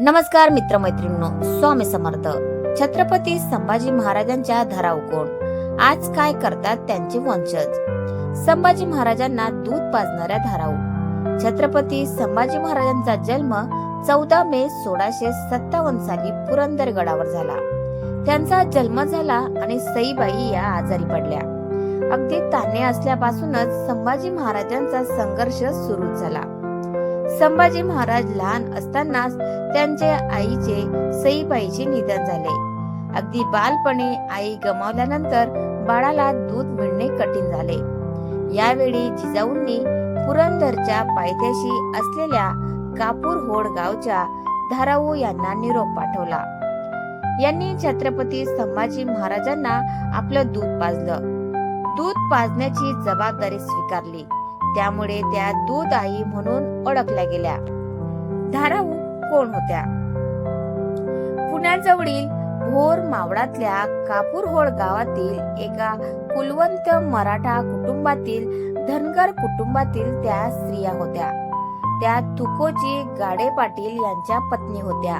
नमस्कार मित्रमैत्रिणींनो स्वामी समर्थ. छत्रपती संभाजी महाराजांच्या धराव कोण आज काय करतात त्यांचे वंशज? संभाजी महाराजांना दूध पाजणाऱ्या धाराऊ छत्रपती संभाजी महाराजांचा जन्म चौदा मे सोळाशे सत्तावन्न साली पुरंदर गडावर झाला. त्यांचा जन्म झाला आणि सईबाई या आजारी पडल्या. अगदी ताने असल्यापासूनच संभाजी महाराजांचा संघर्ष सुरू झाला. संभाजी महाराज लहान असतानाच त्यांच्या आईचे सईबाईचे निधन झाले. अगदी बालपणी आई गमावल्यानंतर बाळाला दूध मिळणे कठीण झाले. यावेळी जिजाऊंनी पुरंदरच्या पायथ्याशी असलेल्या कापूर होड गावच्या धाराऊ यांना निरोप पाठवला. यांनी छत्रपती संभाजी महाराजांना आपलं दूध पाजलं. दूध पाजण्याची जबाबदारी स्वीकारली. त्यामुळे त्या दूध आई म्हणून ओळखल्या गेल्या. धाराऊ कोण होत्या? पुण्याजवळील भोर मावळातल्या कापूरहोळ गावातील एका कुलवंत मराठा कुटुंबातील धनगर कुटुंबातील त्या स्त्रिया होत्या. त्या तुकोजी गाडे पाटील यांच्या पत्नी होत्या.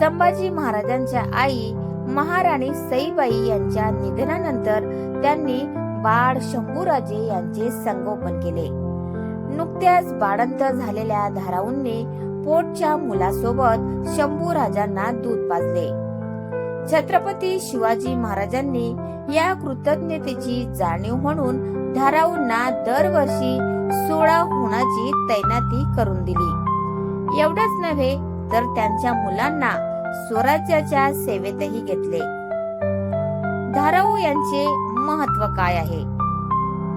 संभाजी महाराजांच्या आई महाराणी सईबाई यांच्या निधनानंतर त्यांनी बाळ शंभूराजे यांचे संगोपन केले. नुकत्याच बाळंत झालेल्या धाराऊंनी पोटच्या मुलासोबत शंभूराजांना दूध पाजले. छत्रपती शिवाजी महाराजांनी या कृतज्ञतेची जाणीव म्हणून धाराऊंना दरवर्षी सोळा होणाची तैनाती करून दिली. एवढंच नव्हे तर त्यांच्या मुलांना स्वराज्याच्या सेवेतही घेतले. धाराऊ यांचे महत्त्व काय आहे?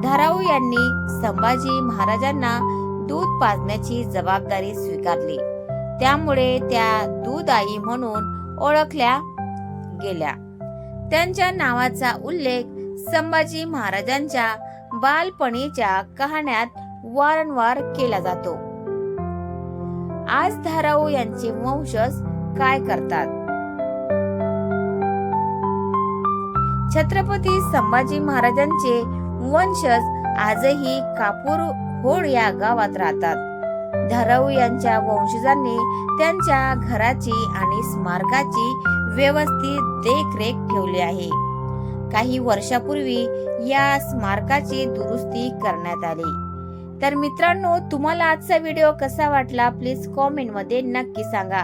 धाराऊ यांनी संभाजी महाराजांना दूध पाजण्याची जबाबदारी स्वीकारली. त्यामुळे त्या दूध आई म्हणून ओळखल्या गेल्या. त्यांच्या नावाचा उल्लेख संभाजी महाराजांच्या बालपणीच्या कहाण्यात वारंवार केला जातो. आज धाराऊ यांचे वंशज काय करतात? छत्रपती संभाजी महाराजांचे वंशज आजही कापूर होड या गावात राहतात. धराऊ यांच्या वंशजांनी त्यांच्या घराची आणि स्मारकाची व्यवस्थित देखरेख ठेवली आहे. काही वर्षापूर्वी या स्मारकाची दुरुस्ती करण्यात आली. तर मित्रांनो तुम्हाला आजचा व्हिडिओ कसा वाटला? प्लीज कॉमेंटमध्ये नक्की सांगा.